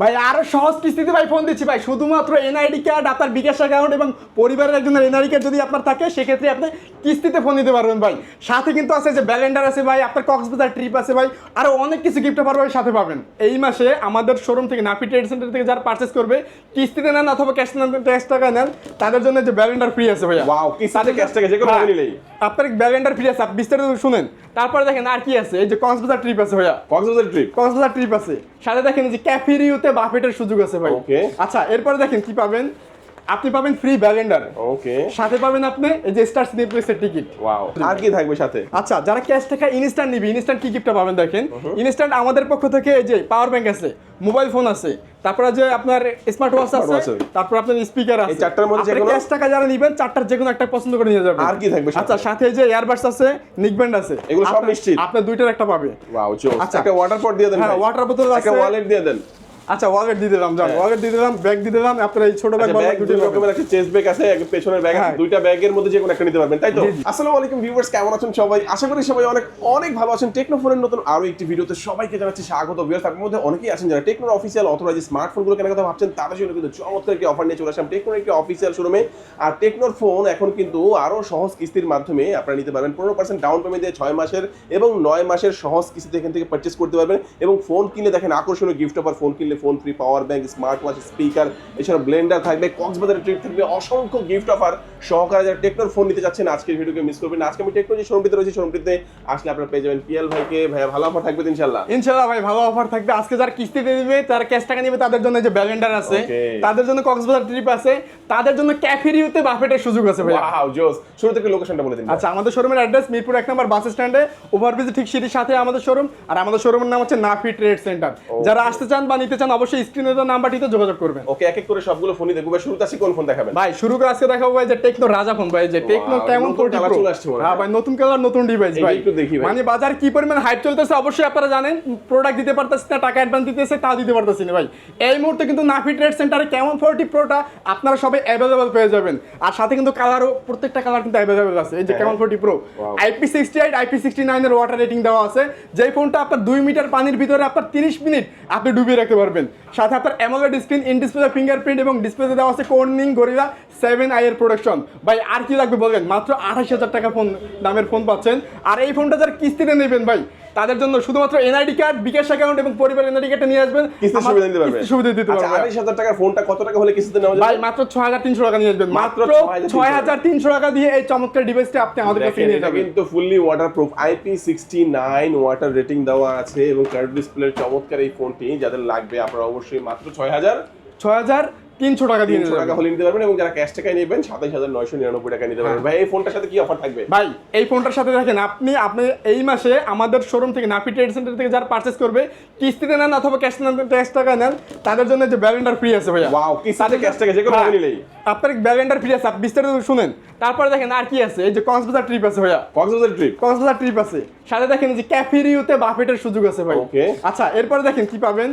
ভাই, আরও সহজ কিস্তিতে ভাই ফোন দিচ্ছি ভাই। শুধুমাত্র এনআইডি কার্ড আপনার বিকাশ অ্যাকাউন্ট এবং পরিবারের একজনের এনআইডি কার্ড যদি আপনার থাকে, সেক্ষেত্রে আপনি কিস্তিতে ফোন নিতে পারবেন ভাই। সাথে কিন্তু আছে যে ব্যালেন্ডার আছে ভাই আপনার কক্সবাজার ট্রিপ আছে ভাই আরও অনেক কিছু গিফট ভাই সাথে পাবেন। এই মাসে আমাদের শোরুম থেকে নাফি ট্রেড সেন্টার থেকে যারা পারচেস করবে কিস্তিতে নেন অথবা ক্যাশ নেন ক্যাশ টাকা নেন তাদের জন্য যে ব্যালেন্ডার ফ্রি আছে ভাইয়া। ওয়াও কিস্তিতে ক্যাশ টাকা যে কোনো হ্যাঁ, নিলেই আপনার ব্যালেন্ডার ফ্রি আছে আপনি বিস্তারিত শুনেন। তারপরে দেখেন আর কি আছে এই যে কক্সবাজার ট্রিপ আছে ভাইয়া। কক্সবাজার ট্রিপ কক্সবাজার ট্রিপ আছে। সাথে দেখেন যে ক্যাফেরিওতে বাফেটের সুযোগ আছে ভাই. আচ্ছা এরপরে দেখেন কি পাবেন? আপনি পাবেন ফ্রি ব্যালেন্ডার ওকে সাথে পাবেন আপনি এই যে স্টার সিনেপ্লেক্সের টিকিট ওয়াও আর কি থাকবে সাথে? আচ্ছা যারা ক্যাশ টাকা ইনস্ট্যান্ট নিবি ইনস্ট্যান্ট কি গিফটটা পাবেন দেখেন? ইনস্ট্যান্ট আমাদের পক্ষ থেকে এই যে পাওয়ার ব্যাংক আছে মোবাইল ফোন আছে তারপরে যে আপনার স্মার্ট ওয়াচ আছে আছে। তারপর আপনার স্পিকার আছে। এই চারটার মধ্যে যেকোনো- ক্যাশ টাকা যারা নিবেন চারটার যেকোনো একটা পছন্দ করে নিয়ে যাবেন। আর কি থাকবে সাথে? আচ্ছা সাথে এই যে ইয়ারবাডস আছে নিকব্যান্ড আছে। এগুলো সব আপনার- নিশ্চিত? আপনার দুইটার একটা পাবে। ওয়াও আচ্ছা। একটা ওয়াটার পট দিয়ে দেন হ্যাঁ, ওয়াটার বোতল bottle একটা আছে। ওয়ালেট দিয়ে দেন। আচ্ছা ওয়ালেট দিয়ে দিলাম যান হ্যাঁ। ওয়ালেট দিয়ে দিলাম ব্যাগ দিয়ে দিলাম আপনার এই ছোট ব্যাগ আচ্ছা, ব্যাগ দুই রকমের একটা চেস্ট ব্যাগ আছে একটা পেছনের ব্যাগ আছে হ্যাঁ। দুইটা ব্যাগের মধ্যে যে কোনো একটা নিতে পারবেন তাই তো। আসসালামু আলাইকুম ভিউয়ার্স কেমন আছেন সবাই? আশা করি সবাই অনেক অনেক ভালো আছেন। টেকনোফোনের নতুন আরও একটি ভিডিওতে সবাইকে জানাচ্ছি স্বাগত। ভিউয়ার্স তার মধ্যে অনেকেই আছেন যারা টেকনোর অফিসিয়াল অথরাইজ স্মার্টফোনগুলো কেনার কথা ভাবছেন তাদের জন্য কিন্তু চমৎকার একটি অফার নিয়ে চলে আসলাম টেকনোর একটি অফিসিয়াল শোরুমে আর টেকনোর ফোন এখন কিন্তু আরও সহজ কিস্তির মাধ্যমে আপনারা নিতে পারবেন। পনেরো পার্সেন্ট ডাউন পেমেন্ট দিয়ে ছয় মাসের এবং নয় মাসের সহজ কিস্তিতে এখান থেকে পারচেস করতে পারবেন। এবং ফোন কিনলে দেখেন আকর্ষণীয় গিফট অফার ফোন কিনলে phone free power bank smart watch speaker এছাড়া ব্লেন্ডার থাকবে কক্সবাজারের ট্রিপ থাকবে অসংখ্য গিফট অফার সহকারে যারা টেকনোর ফোন নিতে চাচ্ছেন আজকের ভিডিওকে মিস করবেন আজকে আমি টেকনোর যে শোরুমটিতে রয়েছে শোরুমটিতে আসলে আপনারা পেয়ে যাবেন পিএল ভাইকে ভাইয়া ভালো অফার থাকবে তো ইনশাল্লাহ ভাই ভালো অফার থাকবে। আজকে যারা কিস্তিতে দিবে তারা ক্যাশ টাকা নিবে তাদের জন্য যে ব্যালেন্ডার আছে তাদের জন্য কক্সবাজার ট্রিপ আছে তাদের জন্য ক্যাফেরিওতে বাফেটের সুযোগ আছে ভাই ওয়াও জোস। শুরু থেকে লোকেশনটা বলে দিন আচ্ছা আমাদের শোরুমের অ্যাড্রেস মিরপুর এক নম্বর বাস স্ট্যান্ডে ওভারব্রিজ ঠিক সিটির সাথে আমাদের শোরুম আর আমাদের শোরুমের নাম হচ্ছে নাফি ট্রেড সেন্টার যারা আসতে চান বা নিতে চান অবশ্যই স্ক্রিনে দেওয়া নাম্বারটিতে যোগাযোগ করবেন। ওকে এক এক করে সবগুলো ফোনই দেখব। ভাই শুরুতে আসি কোন ফোন দেখাবেন? ভাই শুরু করে আজকে দেখাবো ভাই যে টেকনো রাজা ফোন ভাই যে টেকনো কেমন প্রো চলে আসছে হ্যাঁ। ভাই নতুন কালার নতুন ডিভাইস ভাই। একটু দেখি ভাই। মানে বাজার কি পরিমাণ হাইপ চলতেছে অবশ্যই আপনারা জানেন। প্রোডাক্ট দিতে পারতেছে না টাকা অ্যাডভান্স দিতেছে তা দিতে পারতেছি না ভাই। এই মুহূর্তে কিন্তু নাফি ট্রেড সেন্টারে কেমন ফোরটি প্রোটা আপনারা সবাই অ্যাভেলেবল পেয়ে যাবেন। আর সাথে কিন্তু কালারও প্রত্যেকটা কালার কিন্তু অ্যাভেলেবল আছে। এই যে হ্যাঁ। কেমন forty pro. IP sixty eight IP sixty নাইনের ওয়াটার রেটিং দেওয়া আছে। যেই ফোনটা আপনার দুই মিটার পানির ভিতরে আপনার তিরিশ মিনিট আপনি ডুবিয়ে রাখতে পারবেন। সাথে আপনার AMOLED screen in display fingerprint এবং ডিসপ্লেতে দেওয়া আছে কোর্নিং গরিলা সেভেন আই এর প্রোডাকশন ভাই, আর কি লাগবে বলবেন মাত্র আঠাশ হাজার টাকা ফোন, দামের ফোন পাচ্ছেন। আর এই ফোনটা যার কিস্তিতে নেবেন ভাই তাদের জন্য শুধুমাত্র এনআইডি কার্ড বিকাশ অ্যাকাউন্ট এবং পরিবার এনআইডি কার্ডটা নিয়ে আসবেন। আমার- সুবিধা দিতে পারবে। সুবিধা দিতে আচ্ছা পারবে। আড়াইশ হাজার টাকার ফোনটা কত টাকা হলে কিস্তিতে নেওয়া ভাই মাত্র ছয় হাজার তিনশো টাকা নিয়ে আসবেন। মাত্র মাত্র 6,300 ছয় হাজার তিনশো টাকা দিয়ে এই চমৎকার ডিভাইসটা আপনি আমাদের কাছে নিয়ে যাবেন। কিন্তু fully waterproof IP sixty nine water rating দেওয়া আছে এবং কার্ভ ডিসপ্লের চমৎকার এই ফোনটি যাদের লাগবে আপনারা অবশ্যই মাত্র ছয় হাজার। ছয় হাজার তিনশো টাকা দিয়ে তিনশো টাকা হলে নিতে পারবেন এবং যারা ক্যাশ টাকায় নেবেন সাতাইশ হাজার নয়শো নিরানব্বই টাকা নিতে পারবেন। ভাই এই ফোনটার সাথে কি অফার থাকবে? ভাই এই ফোনটার সাথে দেখেন আপনি আপনি এই মাসে আমাদের শোরুম থেকে ট্রেড সেন্টার থেকে যারা পারচেস করবে কিস্তিতে নেন অথবা ক্যাশ নেন ক্যাশ টাকা নেন তাদের জন্য যে ব্যালেন্ডার ফ্রি আছে ভাইয়া। ওয়াও কিস্তিতে ক্যাশ টাকা যে কোনো হ্যাঁ, নিলেই আপনার ব্যালেন্ডার ফ্রি আছে? আপনি বিস্তারিত শুনেন। তারপরে দেখেন আর কি আছে? এই যে কক্সবাজার ট্রিপ আছে ভাইয়া। কক্সবাজার ট্রিপ কক্সবাজার ট্রিপ আছে। সাথে দেখেন যে ক্যাফেরিওতে বাফেটের সুযোগ আছে ভাই। Okay. আচ্ছা এরপরে দেখেন কি পাবেন?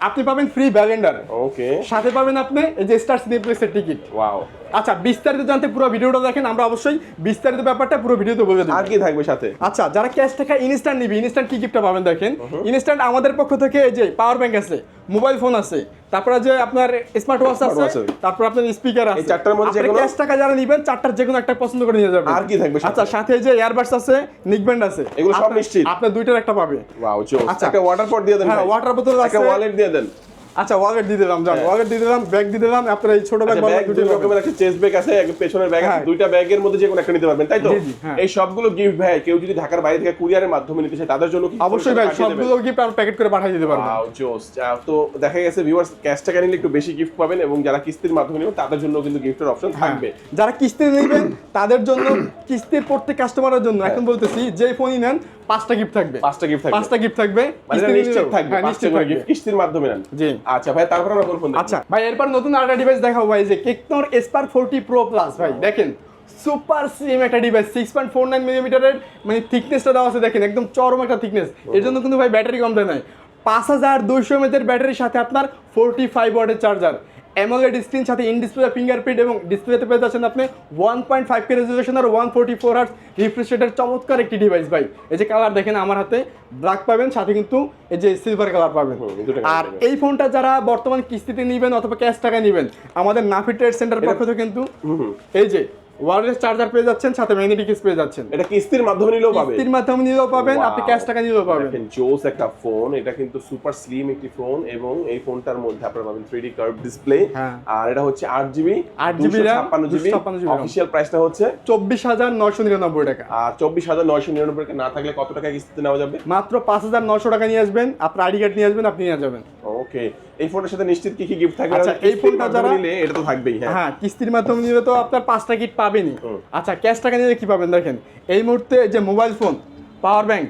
আপনি পাবেন ফ্রি ব্যালেন্ডার ওকে সাথে পাবেন আপনি এই যে স্টার সিনেপ্লেক্সের টিকিট ওয়াও আচ্ছা বিস্তারিত জানতে পুরো ভিডিওটা দেখেন আমরা অবশ্যই বিস্তারিত ব্যাপারটা পুরো ভিডিওতে বলে দেবো। আর কি থাকবে সাথে? আচ্ছা যারা ক্যাশ টাকা ইনস্ট্যান্ট নিবি ইনস্ট্যান্ট কি গিফটটা পাবেন দেখেন। ইনস্ট্যান্ট আমাদের পক্ষ থেকে এই যে পাওয়ার ব্যাংক আছে। মোবাইল ফোন আছে তারপরে যে আপনার স্মার্ট ওয়াচ আছে। তারপর আপনার স্পিকার আছে এই চারটার মধ্যে যেকোনো- ক্যাশ টাকা যারা নেবেন চারটার যেকোনো একটা পছন্দ করে নিয়ে যাবেন আর কি থাকবে সাথে? আচ্ছা সাথে যে ইয়ারবাডস আছে নিকব্যান্ড আছে এগুলো সব নিশ্চিত? আপনি দুইটার একটা পাবে ওয়াও আচ্ছা। একটা ওয়াটার পট দিয়ে দেন হ্যাঁ, ওয়াটার বোতল আছে একটা ওয়ালেট দিয়ে দেন আচ্ছা ওয়ালেট দিয়ে দিলাম হ্যাঁ। ওয়ালেট দিয়ে দিলাম ব্যাগ দিয়ে দিলাম আপনার এই ছোট ব্যাগ আচ্ছা, ব্যাগ দুই রকমের একটা চেস্ট ব্যাগ আছে পেছনের ব্যাগ আছে হ্যাঁ। দুইটা ব্যাগের মধ্যে যে কোনো একটা নিতে পারবেন তাই তো হ্যাঁ। এই সবগুলো গিফট ভাই কেউ যদি ঢাকার বাইরে থেকে কুরিয়ারের মাধ্যমে নিতে চায় তাদের জন্য কি অবশ্যই ভাই সবগুলো গিফট আমরা প্যাকেট করে পাঠিয়ে দিতে পারব জোস তো দেখা গেছে ভিউয়ার্স ক্যাশ টাকা নিলে একটু বেশি গিফট পাবেন এবং যারা কিস্তির মাধ্যমে নেবেন তাদের জন্য কিন্তু গিফটের অপশন থাকবে যারা কিস্তি নেবেন তাদের জন্য কিস্তির প্রত্যেক কাস্টমারের জন্য এখন বলতেছি যে ফোনই নেন পাঁচটা গিফট থাকবে। পাঁচটা গিফট থাকবে। পাঁচটা গিফট থাকবে মানে নিশ্চিত থাকবে হ্যাঁ, পাঁচটা করে গিফট কিস্তির মাধ্যমে নেন জি। আচ্ছা ভাই তারপর আমরা কোন ফোন আচ্ছা ভাই এরপর নতুন আরেকটা ডিভাইস দেখাবো ভাই যে টেকনোর স্পার ফোরটি প্রো প্লাস ভাই দেখেন সুপার সিম একটা device six point four nine মিলিমিটারের মানে থিকনেসটা দেওয়া আছে দেখেন একদম চরম একটা থিকনেস এর জন্য কিন্তু ভাই ব্যাটারি কম দেয় নাই। পাঁচ হাজার দুইশো এমএচের ব্যাটারির সাথে আপনার ফোরটি ফাইভ ওয়াটের চার্জার অ্যামোলেড স্ক্রিন সাথে ইন ডিসপ্লে ফিঙ্গারপ্রিন্ট এবং ডিসপ্লেতে পেয়ে যাচ্ছেন আপনি one point five K resolution আর one forty four hertz refrigerator চমৎকার একটি ডিভাইস ভাই। এই যে কালার দেখেন আমার হাতে ব্ল্যাক পাবেন সাথে কিন্তু এই যে সিলভার কালার পাবেন। আর এই ফোনটা যারা বর্তমান কিস্তিতে নেবেন অথবা ক্যাশ টাকায় নেবেন আমাদের নাফি ট্রেড সেন্টার পক্ষ থেকে কিন্তু এই যে ওয়ারলেস চার্জার পেয়ে যাচ্ছেন সাথে ম্যাগনেটিক পেয়ে যাচ্ছেন। এটা কিস্তির মাধ্যমে নিলেও পাবে কিস্তির মাধ্যমে নিলেও পাবেন আপনি ক্যাশ টাকা নিলেও পাবেন। দেখেন জোস একটা ফোন এটা কিন্তু সুপার স্লিম একটি ফোন এবং এই ফোনটার মধ্যে আপনারা পাবেন থ্রি ডি কার্ভ ডিসপ্লে। আর এটা হচ্ছে আট জিবি 8 GB RAM, ছাপ্পান্ন জিবি 256 GB RAM। অফিসিয়াল প্রাইসটা হচ্ছে? চব্বিশ হাজার নয়শো নিরানব্বই টাকা। আর চব্বিশ হাজার নয়শো নিরানব্বই না থাকলে কত টাকা কিস্তিতে নেওয়া যাবে? মাত্র পাঁচ হাজার নশো টাকা নিয়ে আসবেন আপনার আইডি কার্ড নিয়ে আসবেন আপনি নিয়ে যাবেন। ওকে এই ফোনের সাথে নিশ্চিত কি কি গিফট থাকবে? আচ্ছা, এই ফোনটা যারা- নিলে এটা তো থাকবেই হ্যাঁ। হ্যাঁ কিস্তির মাধ্যমে নিলে তো আপনার পাঁচটা কিট পাবেনই। আচ্ছা ক্যাশ টাকা নিলে কি পাবেন দেখেন? এই মুহূর্তে যে মোবাইল ফোন পাওয়ার ব্যাংক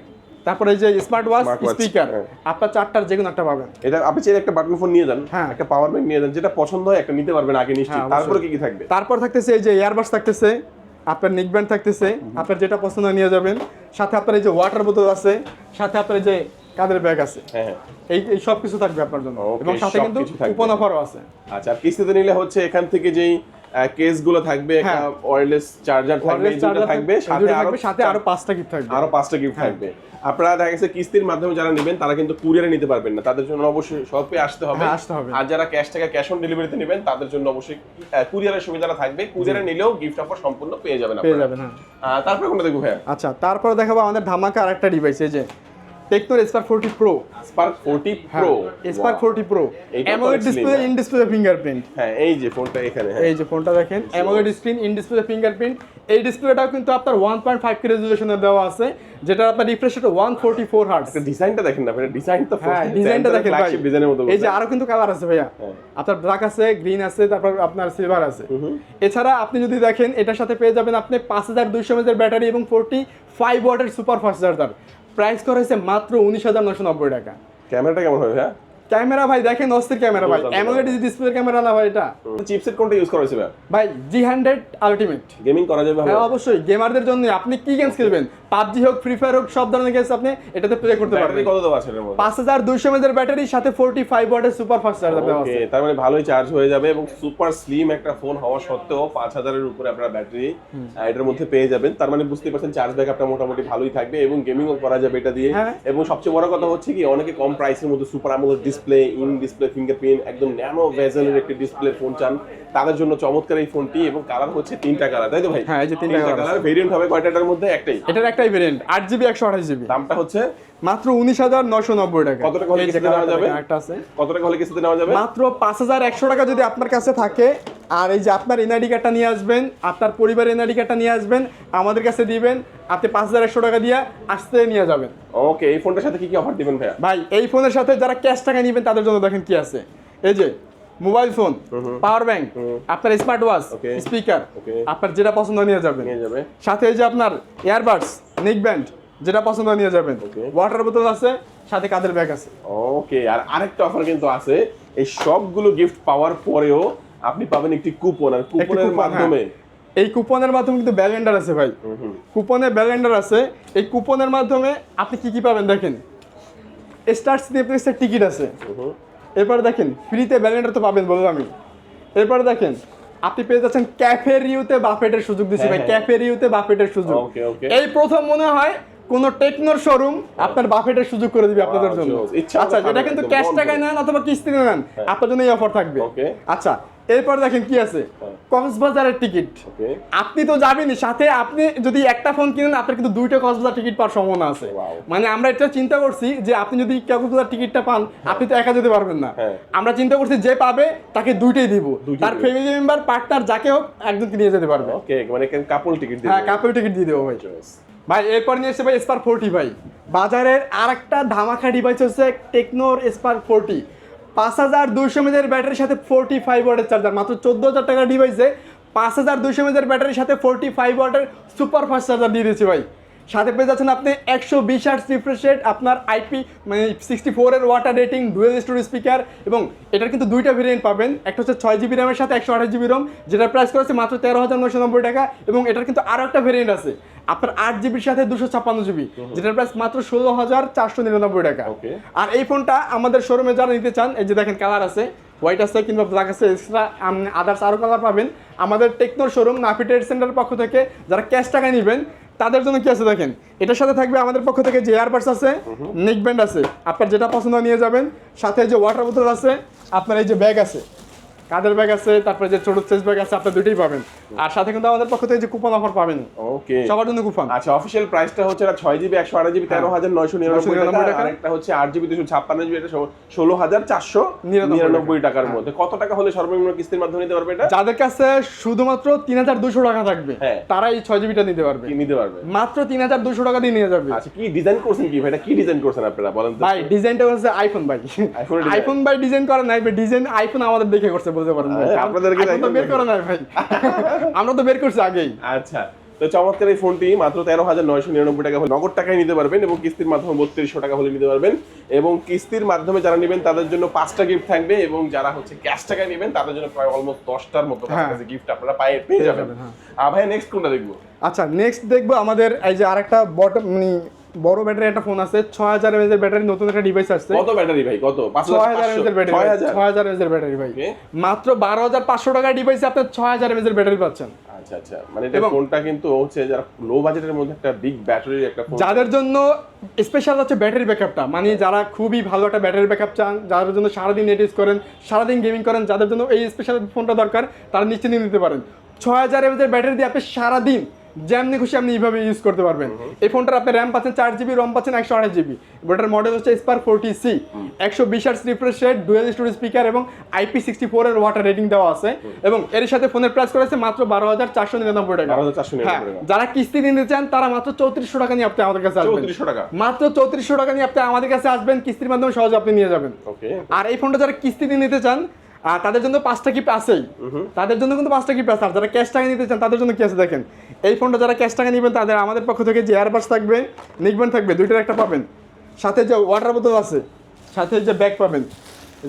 তারপরে যে স্মার্ট ওয়াচ স্পিকার। আপনার চারটার যে কোনো একটা পাবেন। এটা আপনি চাইলে একটা বাটন ফোন নিয়ে যান হ্যাঁ। একটা পাওয়ার ব্যাংক নিয়ে যান যেটা পছন্দ হয় একটা নিতে পারবেন আগে নিশ্চিত। হ্যাঁ, তারপরে কি কি থাকবে? তারপর থাকতেছে এই যে এয়ারবাস থাকতেছে আপনার নিক ব্যান্ড থাকতেছে আপনার যেটা পছন্দ নিয়ে যাবেন। সাথে আপনার এই যে ওয়াটার বোতল আছে সাথে আপনার যে কাঁধের ব্যাগ আছে? হ্যাঁ হ্যাঁ। এই এই সব কিছু থাকবে আপনার জন্য। এবং সাথে কিন্তু কুপন অফারও আছে। আচ্ছা আর কিস্তিতে নিলে হচ্ছে এখান থেকে যেই কেসগুলো থাকবে একটা হ্যাঁ। ওয়্যারলেস চার্জার থাকবে দুটো থাকবে সাথে আরও সাথে আরও পাঁচটা গিফট থাকবে। আরও পাঁচটা গিফট হ্যাঁ। থাকবে। আপনারা দেখা গেছে কিস্তির মাধ্যমে যারা নেবেন তারা কিন্তু কুরিয়ারে নিতে পারবেন না। তাদের জন্য অবশ্যই শপে আসতে হবে। হ্যাঁ, আসতে হবে। আর যারা ক্যাশ টাকা ক্যাশ অন ডেলিভারিতে নেবেন তাদের জন্য অবশ্যই কুরিয়ারের সুবিধাটা থাকবে। কুরিয়ারে নিলেও গিফট অফার সম্পূর্ণ পেয়ে যাবেন পেয়ে আপনারা। যাবেন হ্যাঁ। তারপরে কোনটা দেখব ভাইয়া? আচ্ছা তারপরে দেখাবো আমাদের ধামাকা আরেকটা ডিভাইস এই যে টেকনোর Spark forty pro Spark forty pro Spark forty pro AMOLED display in display fingerprint হ্যাঁ। এই যে ফোনটা এখানে হ্যাঁ। এই যে ফোনটা দেখেন AMOLED screen in display fingerprint এই ডিসপ্লেটাও কিন্তু আপনার ওয়ান পয়েন্ট ফাইভ কে রেজলিউশনে দেওয়া আছে যেটা আপনার refresh rate one forty four hertz ডিজাইনটা দেখেন না ডিজাইন তো হ্যাঁ ডিজাইনটা দেখেন ভাই। ডিজাইনের মতো এই যে আরও কিন্তু কালার আছে ভাইয়া। হ্যাঁ। আপনার ব্ল্যাক আছে গ্রিন আছে তারপর আপনার সিলভার আছে। এছাড়া আপনি যদি দেখেন এটার সাথে পেয়ে যাবেন আপনি পাঁচ হাজার দুইশো এমএজের ব্যাটারি এবং ফোরটি ফাইভ ওয়াটের সুপার ফাস্ট চার্জার প্রাইস করা হয়েছে মাত্র উনিশ হাজার নশো নব্বই টাকা। ক্যামেরাটা কেমন হবে হ্যাঁ? ক্যামেরা ভাই দেখেন অস্থির ক্যামেরা ভাই। অ্যামোলেড ডিসপ্লে ক্যামেরা না ভাই এটা? চিপসেট কোনটা ইউজ করা হয়েছে ভাই? জি হান্ড্রেড আলটিমেট গেমিং করা যাবে হ্যাঁ অবশ্যই। গেমারদের জন্য আপনি কি গেমস খেলবেন? পাবজি হোক ফ্রি ফায়ার হোক সব ধরনের গেমস আপনি এটাতে প্লে করতে পারবেন। কত দেওয়া আছে এর পাঁচ হাজার দুইশো এমএজের ব্যাটারি সাথে ফোরটি ফাইভ ওয়াটের সুপার ফাস্ট চার্জার দেওয়া আছে। তার মানে ভালোই চার্জ হয়ে যাবে এবং সুপার স্লিম একটা ফোন হওয়া সত্ত্বেও পাঁচ হাজারের উপরে আপনার ব্যাটারি এটার মধ্যে পেয়ে যাবেন। তার মানে বুঝতে পারছেন চার্জ ব্যাক আপনার মোটামুটি ভালোই থাকবে এবং গেমিংও করা যাবে এটা দিয়ে। হ্যাঁ। এবং সবচেয়ে বড় কথা হচ্ছে কি অনেকে কম প্রাইসের মধ্যে super AMOLED display in display fingerprint একদম ন্যানো ভেজেলের একটি ডিসপ্লে ফোন চান। তাদের জন্য চমৎকার এই ফোনটি এবং কালার হচ্ছে তিনটা কালার তাই তো ভাই? হ্যাঁ, এই যে তিনটা কালার ভেরিয়েন্ট হবে কয়টাটার মধ্যে একটাই? এটার একটাই ভেরিয়েন্ট আট জিবি একশো আঠাশ জিবি দামটা হচ্ছে মাত্র উনিশ হাজার নশো নব্বই টাকা। কত টাকা হলে কিস্তিতে নেওয়া যাবে? একটা আছে। কত টাকা হলে কিস্তিতে নেওয়া যাবে? মাত্র পাঁচ হাজার একশো টাকা যদি আপনার কাছে থাকে আর এই যে আপনার এনআইডি কার্ডটা নিয়ে আসবেন আপনার পরিবারের এনআইডি কার্ডটা নিয়ে আসবেন আমাদের কাছে দিবেন আপনি পাঁচ হাজার একশো টাকা দিয়ে আসতে নিয়ে যাবেন। ওকে এই ফোনটার সাথে কি কি অফার দিবেন ভাইয়া? ভাই এই ফোনের সাথে যারা ক্যাশ টাকা নেবেন তাদের জন্য দেখেন কি আছে। এই যে মোবাইল ফোন পাওয়ার ব্যাংক আপনার স্মার্ট ওয়াচ স্পিকার আপনার যেটা পছন্দ নিয়ে যাবেন। সাথে এই যে আপনার ইয়ারবাডস নেক ব্যান্ড যেটা পছন্দ নিয়ে যাবেন। ওয়াটার বোতল আছে সাথে কাদের ব্যাগ আছে। ওকে আর আরেকটা অফার কিন্তু আছে। এই সবগুলো গিফট পাওয়ার পরেও আপনি পাবেন একটি কুপন আর কুপনের মাধ্যমে হ্যাঁ। এই কুপনের মাধ্যমে কিন্তু ব্যালেন্ডার আছে ভাই। কুপনে ব্যালেন্ডার আছে। এই কুপনের মাধ্যমে আপনি কি কি পাবেন দেখেন? স্টার সিনেপ্লেক্সের টিকিট আছে। এরপর দেখেন ফ্রিতে ব্যালেন্ডার তো পাবেন বললাম আমি। এরপর দেখেন আপনি পেয়ে যাচ্ছেন ক্যাফে রিউতে বাফেটের সুযোগ দিচ্ছে ভাই। হ্যাঁ, হ্যাঁ। ক্যাফে রিউতে বাফেটের সুযোগ. এই প্রথম মনে হয় কোন টেকনোর শোরুম আপনার বাফেটের সুযোগ করে দিবে আপনাদের জন্য। আচ্ছা কিন্তু ক্যাশ টাকায় নেন অথবা কিস্তিতে নেন আপনার জন্য এই অফার থাকবে আচ্ছা এরপর দেখেন কি আছে? হ্যাঁ। কক্সবাজারের টিকিট আপনি তো যাবেনই সাথে আপনি যদি একটা ফোন কিনেন আপনার কিন্তু দুইটা কক্সবাজার টিকিট পাওয়ার সম্ভাবনা আছে। মানে আমরা এটা চিন্তা করছি যে আপনি যদি কক্সবাজার টিকিটটা পান আপনি তো একা যেতে পারবেন না। হ্যাঁ। আমরা চিন্তা করছি যে পাবে তাকে দুইটাই দিব। তার ফ্যামিলি মেম্বার পার্টনার যাকে হোক একজনকে নিয়ে যেতে পারবে। ওকে মানে কাপল টিকিট হ্যাঁ কাপের টিকিট দিয়ে দেবো ভাই। ভাই, এরপর নিয়ে এসেছে ভাই স্পার ফোরটি ভাই। বাজারের আর একটা ধামাখা ডিভাইস হচ্ছে টেকনোর স্পার ফোরটি পাঁচ হাজার দুইশো মেজের ব্যাটারির সাথে ফোরটি ফাইভ ওয়ার্ডের চার্জার মাত্র চোদ্দ হাজার টাকার ডিভাইসে পাঁচ হাজার দুইশো মেজের ব্যাটারির সাথে ফোরটি ফাইভ ওয়াটের সুপার ফাস্ট চার্জার দিয়ে দিয়েছি ভাই। সাথে পেয়ে যাচ্ছেন আপনি একশো বিশ আট রিফ্রেশ রেট আপনার আইপি মানে সিক্সটি ফোরের water rating dual stereo speaker এবং এটার কিন্তু দুইটা ভেরিয়েন্ট পাবেন। একটা হচ্ছে ছয় জিবি র্যামের সাথে একশো আঠাশ জিবি রম যেটার প্রাইস করেছে মাত্র তেরো হাজার নশো নব্বই টাকা এবং এটার কিন্তু আরও একটা ভেরিয়েন্ট আছে। আপনার আট জিবির সাথে দুশো ছাপ্পান্ন জিবি যেটার প্রাইস মাত্র ষোলো হাজার চারশো নিরানব্বই টাকা. আর এই ফোনটা আমাদের শোরুমে যারা নিতে চান এই যে দেখেন কালার আছে হোয়াইট আছে কিংবা ব্ল্যাক আছে এক্সট্রা আদার্স আরও কালার পাবেন। আমাদের টেকনোর শোরুম নাফি ট্রেড সেন্টারের পক্ষ থেকে যারা ক্যাশ টাকা নেবেন তাদের জন্য কি আছে দেখেন? এটার সাথে থাকবে আমাদের পক্ষ থেকে যে এয়ারবাডস আছে নেক ব্যান্ড আছে। আপনার যেটা পছন্দ নিয়ে যাবেন। সাথে যে ওয়াটার বোতল আছে আপনার এই যে ব্যাগ আছে। কাদের ব্যাগ আছে তারপরে যে ছোট চেস ব্যাগ আছে আপনার দুটোই পাবেন। আর সাথে কিন্তু আমাদের পক্ষ থেকে যে কুপন অফার পাবেন ওকে সবার জন্য কুপন আচ্ছা অফিসিয়াল প্রাইসটা হচ্ছে এটা ছয় জিবি একশো আট জিবি তেরো হাজার নয়শো নিরানব্বই টাকা টাকা। আর একটা হচ্ছে আট জিবি দুশো ছাপ্পান্ন জিবি এটা ষোলো হাজার চারশো নিরানব্বই টাকার মধ্যে। কত টাকা হলে সর্বনিম্ন কিস্তির মাধ্যমে নিতে পারবে এটা? যাদের কাছে শুধুমাত্র তিন হাজার দুশো টাকা থাকবে হ্যাঁ। তারা এই ছয় জিবিটা নিতে পারবে। কি নিতে পারবে? মাত্র তিন হাজার দুশো টাকা দিয়ে নিয়ে যাবে। আচ্ছা কি ডিজাইন করছেন কি ভাই? এটা কি ডিজাইন করছেন আপনারা বলেন তো। ভাই ডিজাইনটা হচ্ছে আইফোন ভাই? আইফোন ভাই ডিজাইন করে নাই ডিজাইন আইফোন আমাদের দেখে করছে বলতে পারেন। হ্যাঁ, আপনাদেরকে তো বের করে নাই ভাই আমরা তো বের করছি আগেই আচ্ছা তো চমৎকার এই ফোনটি মাত্র তেরো হাজার নয়শো নিরানব্বই টাকা হলে নগদ টাকায় নিতে পারবেন এবং কিস্তির মাধ্যমে বত্রিশশো টাকা হলে নিতে পারবেন এবং কিস্তির মাধ্যমে যারা নেবেন তাদের জন্য পাঁচটা গিফট থাকবে এবং যারা হচ্ছে ক্যাশ টাকায় নেবেন তাদের জন্য প্রায় অলমোস্ট দশটার মতো হ্যাঁ। গিফট আপনারা পায়ে পেয়ে যাবেন হ্যাঁ। ভাই নেক্সট কোনটা দেখব আচ্ছা নেক্সট দেখব আমাদের এই যে আরেকটা বটম মানে বড় ব্যাটারি একটা ফোন আছে ছয় হাজার এমএজ এর ব্যাটারি নতুন একটা ডিভাইস আসছে। কত ব্যাটারি ভাই কত? ছয় হাজার এমএজ এর ব্যাটারি ছয় হাজার? এমএজ এর ব্যাটারি ভাই। মাত্র বারো হাজার পাঁচশো টাকার ডিভাইসে আপনি ছয় হাজার এমএজ এর ব্যাটারি পাচ্ছেন। আচ্ছা আচ্ছা। মানে এটা ফোনটা কিন্তু হচ্ছে যারা লো বাজেটের মধ্যে একটা বিগ ব্যাটারির একটা ফোন যাদের জন্য স্পেশাল হচ্ছে ব্যাটারি ব্যাকআপটা মানে যারা খুবই ভালো একটা ব্যাটারি ব্যাকআপ চান যাদের জন্য সারাদিন নেট ইউজ করেন সারাদিন গেমিং করেন যাদের জন্য এই স্পেশাল ফোনটা দরকার তারা নিশ্চিন্তে নিতে পারেন। ছয় হাজার এমএজের ব্যাটারি দিয়ে আপনি সারাদিন যেমনি খুশি আপনি এইভাবে ইউজ করতে পারবেন। এই ফোনটার আপনি র্যাম পাচ্ছেন চার জিবি রম পাচ্ছেন একশো আঠাশ জিবি ওটার মডেল হচ্ছে স্পার ফোরটি সি একশো বিশ আট refresh rate dual storage speaker এবং আইপি সিক্সটি ফোর এর ওয়াটার রেটিং দেওয়া আছে। এবং এর সাথে ফোনের প্রাইস করেছে মাত্র বারো হাজার চারশো নিরানব্বই টাকা। হ্যাঁ যারা কিস্তি নিতে চান তারা মাত্র চৌত্রিশশো টাকা নিয়ে আপনি আমাদের কাছে আসবেন। 3400 টাকা? মাত্র চৌত্রিশশো টাকা নিয়ে আপনি আমাদের কাছে আসবেন কিস্তির মাধ্যমে সহজে আপনি নিয়ে যাবেন। আর এই ফোনটা যারা কিস্তি দিয়ে নিতে চান আর তাদের জন্য পাঁচটা কিপ আছেই। তাদের জন্য কিন্তু পাঁচটা কিপ আছে। আর যারা ক্যাশ টাকা নিতে চান তাদের জন্য কি আছে দেখেন? এই ফোনটা যারা ক্যাশ টাকা নেবেন তাদের আমাদের পক্ষ থেকে যে এয়ারবাস থাকবে নিকবেন থাকবে দুইটার একটা পাবেন। সাথে যে ওয়াটার বোতল আছে সাথে যে ব্যাগ পাবেন।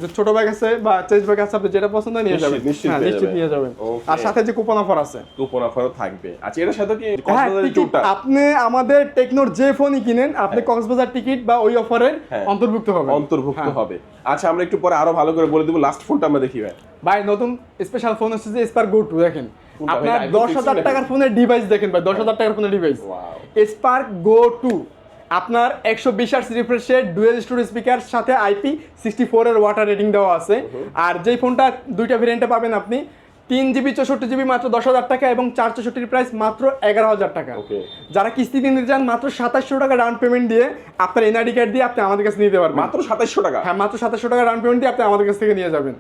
যে ছোট ব্যাগ আছে বা চেস ব্যাগ আছে আপনি যেটা পছন্দ নিয়ে যাবেন। নিশ্চিত হ্যাঁ নিশ্চিত নিয়ে যাবেন। আর সাথে যে কুপন অফার আছে। কুপন অফারও থাকবে। আচ্ছা এটার সাথে কি হ্যাঁ কক্সবাজারের টিকিট ট্যুরটা আপনি আমাদের টেকনোর যে ফোনই কিনেন আপনি কক্সবাজার টিকিট বা ওই অফারের হ্যাঁ। অন্তর্ভুক্ত হবে। অন্তর্ভুক্ত হবে। আচ্ছা আমরা একটু পরে আরও ভালো করে বলে দিব লাস্ট ফোনটা আমরা দেখি ভাই। ভাই নতুন স্পেশাল ফোন হচ্ছে যে স্পার গো টু দেখেন। আপনার দশ হাজার টাকার ফোনের ডিভাইস দেখেন ভাই। দশ হাজার টাকার ফোনের ডিভাইস স্পার্ক গো টু আপনার একশো বিশ আট রিফ্রেশের ডুয়েল স্টোরেজ স্পিকার সাথে আইপি সিক্সটি ফোরের ওয়াটার রেটিং দেওয়া আছে। আর যেই ফোনটা দুইটা ভেরিয়েন্টে পাবেন আপনি তিন জিবি চৌষট্টি জিবি মাত্র দশ হাজার টাকা এবং চার চৌষট্টির প্রাইস মাত্র এগারো হাজার টাকা। যারা কিস্তি দিয়ে নিতে চান মাত্র সাতাশশো টাকা ডাউন পেমেন্ট দিয়ে আপনার এনআইডি কার্ড দিয়ে আপনি আমাদের কাছে নিতে পারবেন। মাত্র সাতাইশশো টাকা? হ্যাঁ মাত্র সাতাশশো টাকা ডাউন পেমেন্ট দিয়ে আপনি আমাদের কাছ থেকে নিয়ে যাবেন।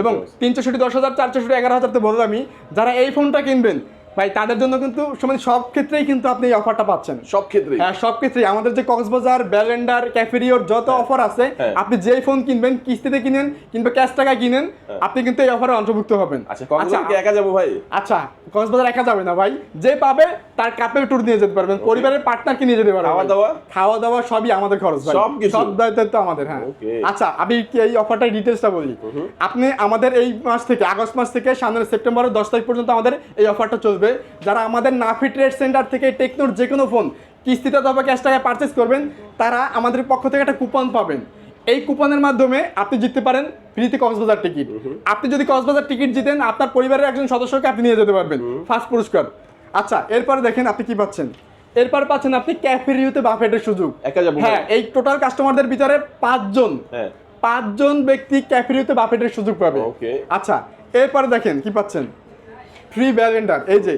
এবং তিন চৌষট্টি দশ হাজার চার চৌষট্টি এগারো হাজার তো বললাম আমি যারা এই ফোনটা কিনবেন ভাই তাদের জন্য কিন্তু মানে সব ক্ষেত্রেই কিন্তু আপনি এই অফারটা পাচ্ছেন। সব ক্ষেত্রে হ্যাঁ সব ক্ষেত্রেই। আমাদের যে কক্সবাজার ব্যালেন্ডার ক্যাফেরিওর যত অফার আছে হ্যাঁ। আপনি যেই ফোন কিনবেন কিস্তিতে কিনেন কিংবা ক্যাশ টাকা কিনেন আপনি কিন্তু এই অফারে অন্তর্ভুক্ত হবেন। আচ্ছা কক্সবাজার কি একা যাব ভাই? আচ্ছা কক্সবাজার একা যাবে না ভাই। যে পাবে তার কাপে ট্যুর নিয়ে যেতে পারবেন। পরিবারের পার্টনারকে নিয়ে যেতে পারবেন খাওয়া দাওয়া? খাওয়া দাওয়া সবই আমাদের খরচ ভাই। সবকিছু? সব দায়িত্ব আমাদের হ্যাঁ। আচ্ছা আমি কি এই অফারটার ডিটেলসটা বলি? আপনি আমাদের এই মাস থেকে আগস্ট মাস থেকে সামনের সেপ্টেম্বরের দশ তারিখ পর্যন্ত আমাদের এই অফারটা চলবে। যারা আমাদের নাফি ট্রেড সেন্টার থেকে টেকনোর যে কোনো ফোন কিস্তিতে অথবা ক্যাশ টাকায় পারচেস করবেন তারা আমাদের পক্ষ থেকে একটা কুপন পাবেন। এই কুপনের মাধ্যমে আপনি জিততে পারেন ফ্রিতে কক্সবাজার টিকিট আপনি যদি কক্সবাজার টিকিট জিতেন আপনার পরিবারের একজন সদস্যকে আপনি নিয়ে যেতে পারবেন ফার্স্ট পুরস্কার। আচ্ছা এরপরে দেখেন আপনি কি পাচ্ছেন। এরপর পাচ্ছেন আপনি ক্যাফে রিউতে বাফেটের সুযোগ। হ্যাঁ এই টোটাল কাস্টমারদের ভিতরে পাঁচজন হ্যাঁ। পাঁচজন ব্যক্তি ক্যাফে রিউতে বাফেটের সুযোগ পাবে। আচ্ছা এরপরে দেখেন কি পাচ্ছেন। ফ্রি ব্যালেন্ডার এই যে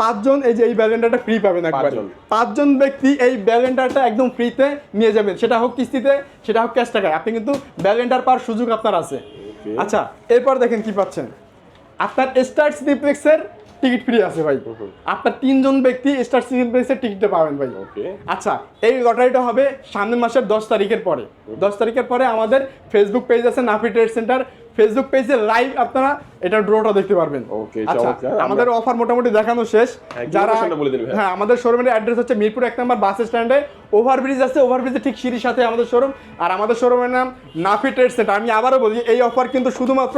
পাঁচজন এই যে এই ব্যালেন্ডারটা ফ্রি পাবেন একবার। পাঁচজন। ব্যক্তি এই ব্যালেন্ডারটা একদম ফ্রিতে নিয়ে যাবেন। সেটা হোক কিস্তিতে সেটা হোক ক্যাশ টাকায়। আপনি কিন্তু ব্যালেন্ডার পাওয়ার সুযোগ আপনার আছে। আচ্ছা এরপর দেখেন কি পাচ্ছেন। আপনার স্টার সিনিপ্লেক্সের টিকিট ফ্রি আছে ভাই। আপনার তিনজন ব্যক্তি স্টার সিনিপ্লেক্সের টিকিটটা পাবেন ভাই। আচ্ছা এই লটারিটা হবে সামনের মাসের দশ তারিখের পরে। দশ তারিখের পরে আমাদের ফেসবুক পেজ আছে নাফি ট্রেড সেন্টার ফেসবুক পেজে লাইভ আপনারা এটা ড্রোটা দেখতে পারবেন। Okay, আচ্ছা। আমাদের অফার মোটামুটি দেখানো শেষ। হ্যাঁ, যারা ভাই। হ্যাঁ। আমাদের শোরুমের অ্যাড্রেস হচ্ছে মিরপুর এক নম্বর বাস স্ট্যান্ডে ওভারব্রিজ আছে ওভারব্রিজে ঠিক সিঁড়ির সাথে আমাদের শোরুম আর আমাদের শোরুমের নাম নাফি ট্রেড সেন্টার আমি আবারও বলি এই অফার কিন্তু শুধুমাত্র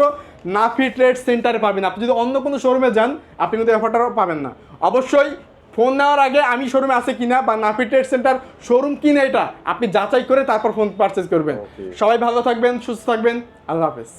নাফি ট্রেড সেন্টারে পাবেন। আপনি যদি অন্য কোনো শোরুমে যান আপনি কিন্তু অফারটা পাবেন না। অবশ্যই ফোন নেওয়ার আগে আমি শোরুমে আছে কিনা বা নাফি ট্রেড সেন্টার শোরুম কিনা এটা আপনি যাচাই করে তারপর ফোন পারচেজ করবেন। সবাই ভালো থাকবেন সুস্থ থাকবেন। আল্লাহ হাফেজ।